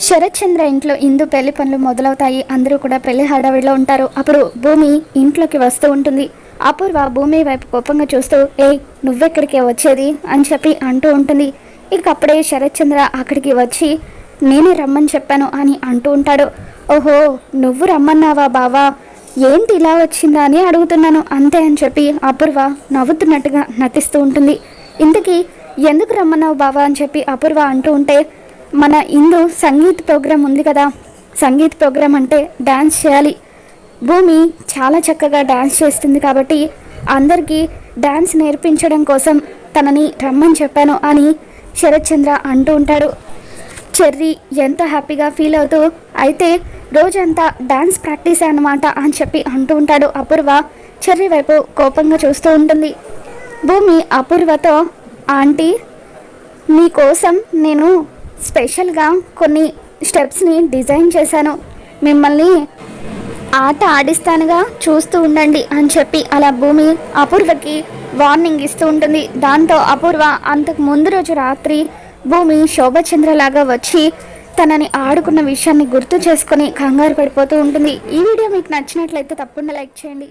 శరత్చంద్ర ఇంట్లో ఇందు పెళ్ళి పనులు మొదలవుతాయి. అందరూ కూడా పెళ్ళి హడావిడిలో ఉంటారు. అప్పుడు భూమి ఇంట్లోకి వస్తూ ఉంటుంది. అపూర్వ భూమి వైపు కోపంగా చూస్తూ ఏయ్ నువ్వెక్కడికే వచ్చేది? అని చెప్పి అంటూ ఉంటుంది. ఇక అప్పుడే శరత్చంద్ర అక్కడికి వచ్చి నేనే రమ్మని చెప్పాను అని అంటూ ఉంటాడు. ఓహో నువ్వు రమ్మన్నావా బావా? ఏంటి ఇలా వచ్చిందా? అని అడుగుతున్నాను. అంతే అని చెప్పి అపూర్వ నవ్వుతున్నట్టుగా నటిస్తూ ఉంటుంది. ఇంతకీ ఎందుకు రమ్మన్నావు బావా? అని చెప్పి అపూర్వ అంటూ ఉంటే మన ఇందు సంగీత్ ప్రోగ్రాం ఉంది కదా. సంగీత్ ప్రోగ్రాం అంటే డ్యాన్స్ చేయాలి. భూమి చాలా చక్కగా డ్యాన్స్ చేస్తుంది కాబట్టి అందరికీ డ్యాన్స్ నేర్పించడం కోసం తనని రమ్మని చెప్పాను అని శరత్ చంద్ర అంటూ ఉంటాడు. చెర్రీ ఎంత హ్యాపీగా ఫీల్ అవుతూ అయితే రోజంతా డ్యాన్స్ ప్రాక్టీస్ అనమాట అని చెప్పి అంటూ ఉంటాడు అపూర్వ. చెర్రీ వైపు కోపంగా చూస్తూ ఉంటుంది. భూమి అపూర్వతో ఆంటీ మీకోసం నేను స్పెషల్గా కొన్ని స్టెప్స్ని డిజైన్ చేశాను. మిమ్మల్ని ఆట ఆడిస్తానుగా చూస్తూ ఉండండి అని చెప్పి అలా భూమి అపూర్వకి వార్నింగ్ ఇస్తూ ఉంటుంది. దాంతో అపూర్వ అంతకు ముందు రోజు రాత్రి భూమి శోభచంద్రలాగా వచ్చి తనని ఆడుకున్న విషయాన్ని గుర్తు చేసుకొని కంగారు పడిపోతూ ఉంటుంది. ఈ వీడియో మీకు నచ్చినట్లయితే తప్పకుండా లైక్ చేయండి.